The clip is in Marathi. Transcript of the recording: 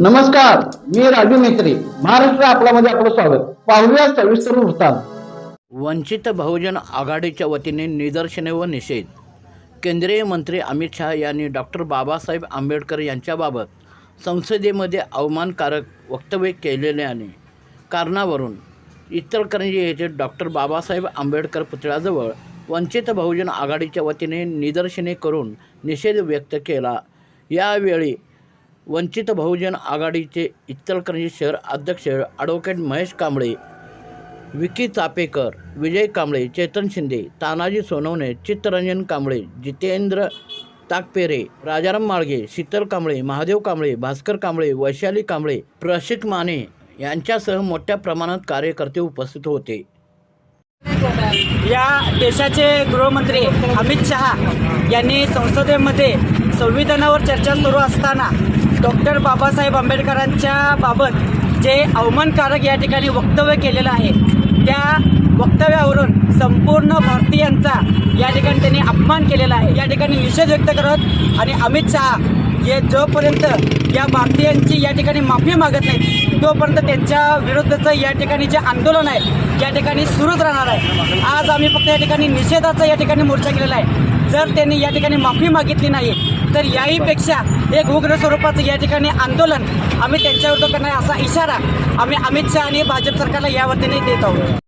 नमस्कार मी राजू मेत्री महाराष्ट्र आपल्यामध्ये आपलं स्वागत. पाहूया सविस्तर वृत्तांत. वंचित बहुजन आघाडीच्या वतीने निदर्शने व निषेध. केंद्रीय मंत्री अमित शहा यांनी डॉक्टर बाबासाहेब आंबेडकर यांच्याबाबत संसदेमध्ये अवमानकारक वक्तव्य केलेल्याने कारणावरून इतरकरंजी येथे डॉक्टर बाबासाहेब आंबेडकर पुतळ्याजवळ वंचित बहुजन आघाडीच्या वतीने निदर्शने करून निषेध व्यक्त केला. यावेळी वंचित बहुजन आघाडीचे इचलकरंजी शहर अध्यक्ष ॲडव्होकेट महेश कांबळे विकी चापेकर विजय कांबळे चेतन शिंदे तानाजी सोनवणे चित्तरंजन कांबळे जितेंद्र ताकपेरे राजाराम माळगे शीतल कांबळे महादेव कांबळे भास्कर कांबळे वैशाली कांबळे प्रशिक माने यांच्यासह मोठ्या प्रमाणात कार्यकर्ते उपस्थित होते. या देशाचे गृहमंत्री अमित शहा यांनी संसदेमध्ये संविधानावर चर्चा सुरू असताना डॉक्टर बाबासाहेब आंबेडकरांच्या बाबत जे अवमानकारक या ठिकाणी वक्तव्य केलेलं आहे त्या वक्तव्यावरून संपूर्ण भारतीयांचा या ठिकाणी त्यांनी अपमान केलेला आहे. या ठिकाणी निषेध व्यक्त करत आणि अमित शहा हे जोपर्यंत या भारतीयांची या ठिकाणी माफी मागत नाहीत तोपर्यंत त्यांच्या विरुद्धचं या ठिकाणी जे आंदोलन आहे या ठिकाणी सुरूच राहणार आहे. आज आम्ही फक्त या ठिकाणी निषेधाचा या ठिकाणी मोर्चा केलेला आहे. जर त्यांनी या ठिकाणी माफी मागितली नाही तर याहीपेक्षा एक उग्र स्वरूपाचं या ठिकाणी आंदोलन आम्ही त्यांच्याविरुद्ध करणार असा इशारा आम्ही अमित शहा आणि भाजप सरकारला या वतीने देत आहोत.